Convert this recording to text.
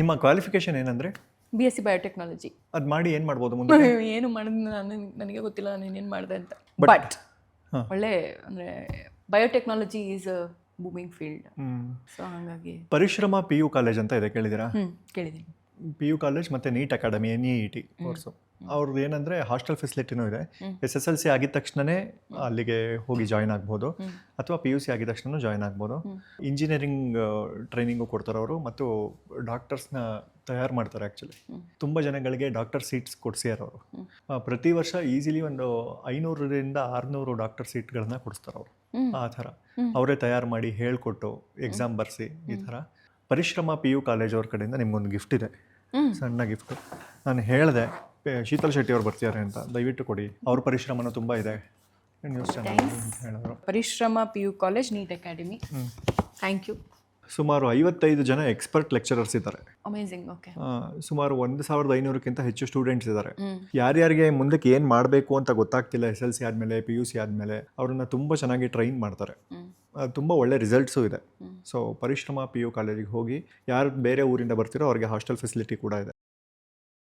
ನಿಮ್ಮ ಕ್ವಾಲಿಫಿಕೇಶನ್ ಏನಂದ್ರೆ? B S C biotechnology ಅದು ಮಾಡಿ ಏನು ಮಾಡ್ಬೋದು ಮುಂದೆ ಏನು ಮಾಡಿದ್ ನಾನು ನನಗೆ ಗೊತ್ತಿಲ್ಲ ನಾನು ಏನು ಮಾಡಿದೆ ಅಂತ. ಬಟ್ ಒಳ್ಳೆ ಅಂದರೆ biotechnology is a booming field. So ಹಾಗಾಗಿ ಪರಿಶ್ರಮ ಪಿ ಯು ಕಾಲೇಜ್ ಅಂತ ಇದೆ ಕೇಳಿದ್ದೀರಾ? ಕೇಳಿದ್ದೀನಿ. ಪಿ ಯು ಕಾಲೇಜ್ ಮತ್ತು NEET academy N E T course. ಅವ್ರದ್ದು ಏನಂದರೆ ಹಾಸ್ಟೆಲ್ ಫೆಸಿಲಿಟಿನೂ ಇದೆ. ಎಸ್ ಎಸ್ ಎಲ್ ಸಿ ಆಗಿದ ತಕ್ಷಣನೇ ಅಲ್ಲಿಗೆ ಹೋಗಿ ಜಾಯ್ನ್ ಆಗ್ಬೋದು. ಅಥವಾ ಪಿ ಯು ಸಿ ಆಗಿದ ತಕ್ಷಣ ಜಾಯ್ನ್ ಆಗ್ಬೋದು. ಇಂಜಿನಿಯರಿಂಗ್ ಟ್ರೈನಿಂಗು ಕೊಡ್ತಾರೆ ಅವರು ಮತ್ತು ಡಾಕ್ಟರ್ಸ್ನ ತಯಾರು ಮಾಡ್ತಾರೆ ಆ್ಯಕ್ಚುಲಿ ತುಂಬ ಜನಗಳಿಗೆ ಡಾಕ್ಟರ್ ಸೀಟ್ಸ್ ಕೊಡಿಸ್ಯಾರು ಅವರು ಪ್ರತಿ ವರ್ಷ ಈಸಿಲಿ ಒಂದು ಐನೂರರಿಂದ ಆರುನೂರು ಡಾಕ್ಟರ್ ಸೀಟ್ಗಳನ್ನ ಕೊಡಿಸ್ತಾರೆ ಅವರು. ಆ ಥರ. ಅವರೇ ತಯಾರು ಮಾಡಿ ಹೇಳ್ಕೊಟ್ಟು ಎಕ್ಸಾಮ್ ಬರೆಸಿ ಈ ಥರ. ಪರಿಶ್ರಮ ಪಿ ಯು ಕಾಲೇಜ್ ಅವ್ರ ಕಡೆಯಿಂದ ನಿಮ್ಗೊಂದು ಗಿಫ್ಟ್ ಇದೆ. ಸಣ್ಣ ಗಿಫ್ಟ್ ನಾನು ಹೇಳಿದೆ ಶೀತಲ್ ಶೆಟ್ಟಿ ಅವ್ರು ಬರ್ತಿದ್ದಾರೆ ಅಂತ ದಯವಿಟ್ಟು ಕೊಡಿ. ಅವ್ರ ಪರಿಶ್ರಮನೂ ತುಂಬ ಇದೆ. ನ್ಯೂಸ್ ಚಾನಲ್ ಅಂತ ಹೇಳಿದ್ರು. Parishrama P U college NEET academy. Thank you ಸುಮಾರು ಐವತ್ತೈದು ಜನ ಎಕ್ಸ್ಪರ್ಟ್ ಲೆಕ್ಚರರ್ಸ್ ಇದ್ದಾರೆ. ಓಕೆ ಸುಮಾರು ಒಂದು ಸಾವಿರದ ಐನೂರಕ್ಕಿಂತ ಹೆಚ್ಚು ಸ್ಟೂಡೆಂಟ್ಸ್ ಇದ್ದಾರೆ. ಯಾರ್ಯಾರಿಗೆ ಮುಂದಕ್ಕೆ ಏನು ಮಾಡಬೇಕು ಅಂತ ಗೊತ್ತಾಗ್ತಿಲ್ಲ ಎಸ್ ಎಲ್ ಸಿ ಆದಮೇಲೆ ಪಿ ಯು ಸಿ ಆದಮೇಲೆ ಅವ್ರನ್ನ ತುಂಬ ಚೆನ್ನಾಗಿ ಟ್ರೈನ್ ಮಾಡ್ತಾರೆ. ತುಂಬಾ ತುಂಬ ಒಳ್ಳೆ ರಿಸಲ್ಟ್ಸು ಇದೆ. ಸೊ ಪರಿಶ್ರಮ ಪಿ ಯು ಕಾಲೇಜಿಗೆ ಹೋಗಿ ಯಾರು ಬೇರೆ ಊರಿಂದ ಬರ್ತಿರೋ ಅವ್ರಿಗೆ ಹಾಸ್ಟೆಲ್ ಫೆಸಿಲಿಟಿ ಕೂಡ ಇದೆ.